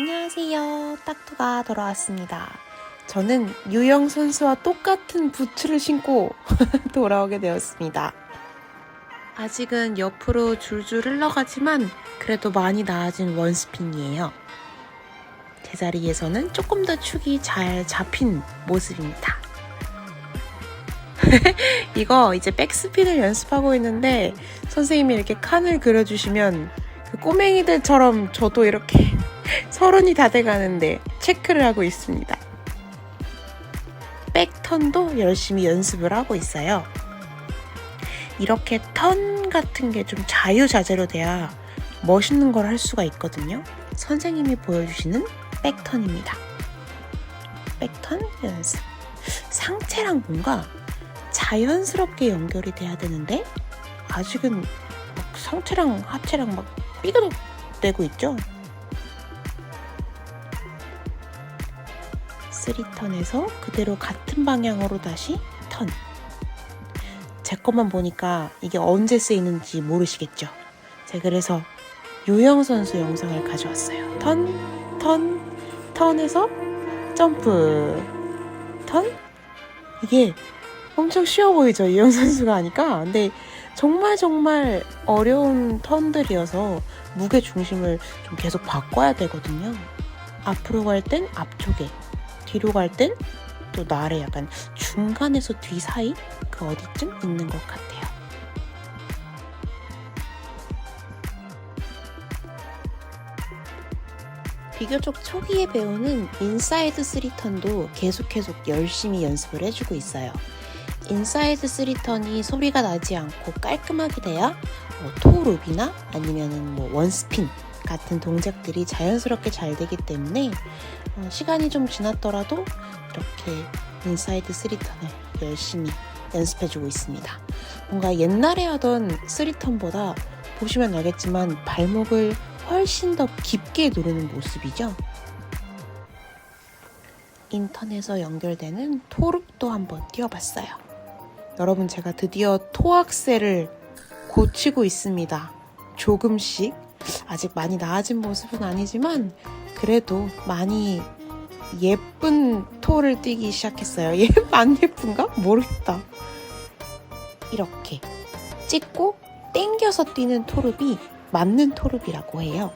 안녕하세요. 딱두가 돌아왔습니다. 저는 유영 선수와 똑같은 부츠를 신고 돌아오게 되었습니다. 아직은 옆으로 줄줄 흘러가지만 그래도 많이 나아진 원스핀이에요. 제자리에서는 조금 더 축이 잘 잡힌 모습입니다. 이거 이제 백스핀을 연습하고 있는데 선생님이 이렇게 칸을 그려주시면 그 꼬맹이들처럼 저도 이렇게 서른이 다 돼가는데 체크를 하고 있습니다. 백턴도 열심히 연습을 하고 있어요. 이렇게 턴 같은 게 좀 자유자재로 돼야 멋있는 걸 할 수가 있거든요. 선생님이 보여주시는 백턴입니다. 백턴 연습. 상체랑 뭔가 자연스럽게 연결이 돼야 되는데 아직은 막 상체랑 하체랑 막 삐그덕대고 있죠. 3턴에서 그대로 같은 방향으로 다시 턴. 제 것만 보니까 이게 언제 쓰이는지 모르시겠죠. 제가 그래서 요영 선수 영상을 가져왔어요. 턴, 턴, 턴에서 점프, 턴. 이게 엄청 쉬워 보이죠. 요영 선수가 하니까. 근데 정말 정말 어려운 턴들이어서 무게 중심을 좀 계속 바꿔야 되거든요. 앞으로 갈 땐 앞쪽에, 뒤로 갈 땐 또 나래 약간 중간에서 뒤 사이 그 어디쯤 있는 것 같아요. 비교적 초기에 배우는 인사이드 3턴도 계속 계속 열심히 연습을 해주고 있어요. 인사이드 3턴이 소리가 나지 않고 깔끔하게 돼야 뭐 토룹이나 아니면은 뭐 원스핀 같은 동작들이 자연스럽게 잘 되기 때문에 어, 시간이 좀 지났더라도 이렇게 인사이드 3턴을 열심히 연습해주고 있습니다. 뭔가 옛날에 하던 3턴보다 보시면 알겠지만 발목을 훨씬 더 깊게 누르는 모습이죠. 인턴에서 연결되는 토룩도 한번 띄워봤어요. 여러분 제가 드디어 토악셀을 고치고 있습니다. 조금씩 아직 많이 나아진 모습은 아니지만 그래도 많이 예쁜 토를 띄기 시작했어요. 얘 안 예쁜가? 모르겠다. 이렇게 찍고 땡겨서 뛰는 토릅이 맞는 토릅이라고 해요.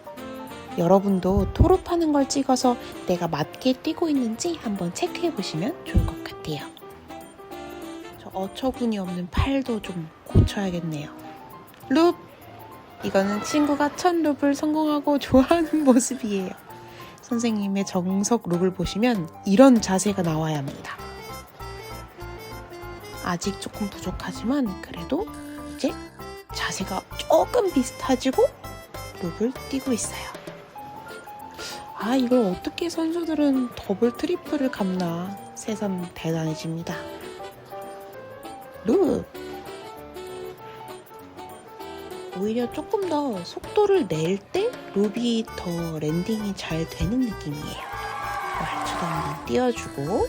여러분도 토릅하는 걸 찍어서 내가 맞게 뛰고 있는지 한번 체크해 보시면 좋을 것 같아요. 저 어처구니 없는 팔도 좀 고쳐야겠네요. 룹! 이거는 친구가 첫 룹을 성공하고 좋아하는 모습이에요. 선생님의 정석 룩을 보시면 이런 자세가 나와야 합니다. 아직 조금 부족하지만 그래도 이제 자세가 조금 비슷해지고 룩을 띄고 있어요. 아, 이걸 어떻게 선수들은 더블 트리플을 감나 새삼 대단해집니다. 룩! 오히려 조금 더 속도를 낼때 룹이 더 랜딩이 잘 되는 느낌이에요. 말투도 한번 띄워주고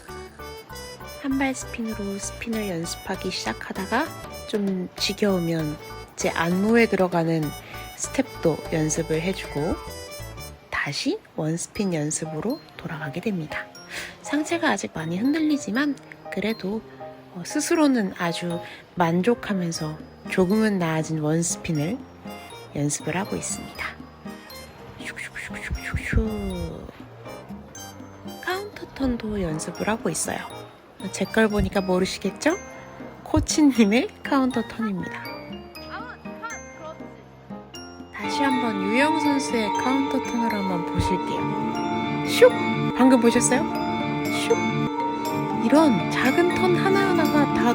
한 발 스핀으로 스핀을 연습하기 시작하다가 좀 지겨우면 제 안무에 들어가는 스텝도 연습을 해주고 다시 원스핀 연습으로 돌아가게 됩니다. 상체가 아직 많이 흔들리지만 그래도 어, 스스로는 아주 만족하면서 조금은 나아진 원스핀을 연습을 하고 있습니다. 카운터 턴도 연습을 하고 있어요. 제 걸 보니까 모르시겠죠? 코치님의 카운터 턴입니다. 다시 한번 유영 선수의 카운터 턴을 한번 보실게요. 슉! 방금 보셨어요? 슉! 이런 작은 턴다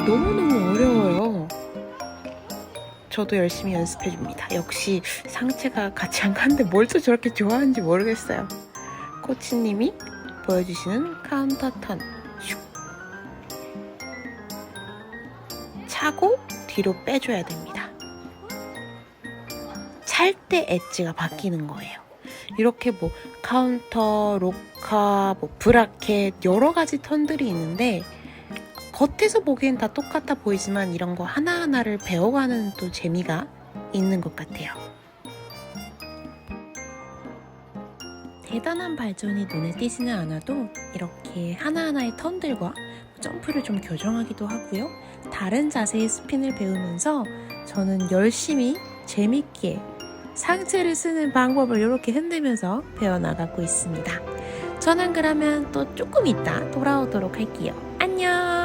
너무너무 어려워요. 저도 열심히 연습해줍니다. 역시 상체가 같이 안 가는데 뭘 또 저렇게 좋아하는지 모르겠어요. 코치님이 보여주시는 카운터 턴. 슉. 차고 뒤로 빼줘야 됩니다. 찰 때 엣지가 바뀌는 거예요. 이렇게 뭐 카운터, 로카, 뭐 브라켓 여러 가지 턴들이 있는데 겉에서 보기엔 다 똑같아 보이지만 이런 거 하나하나를 배워가는 또 재미가 있는 것 같아요. 대단한 발전이 눈에 띄지는 않아도 이렇게 하나하나의 턴들과 점프를 좀 교정하기도 하고요. 다른 자세의 스핀을 배우면서 저는 열심히 재밌게 상체를 쓰는 방법을 이렇게 흔들면서 배워나가고 있습니다. 저는 그러면 또 조금 이따 돌아오도록 할게요. 안녕!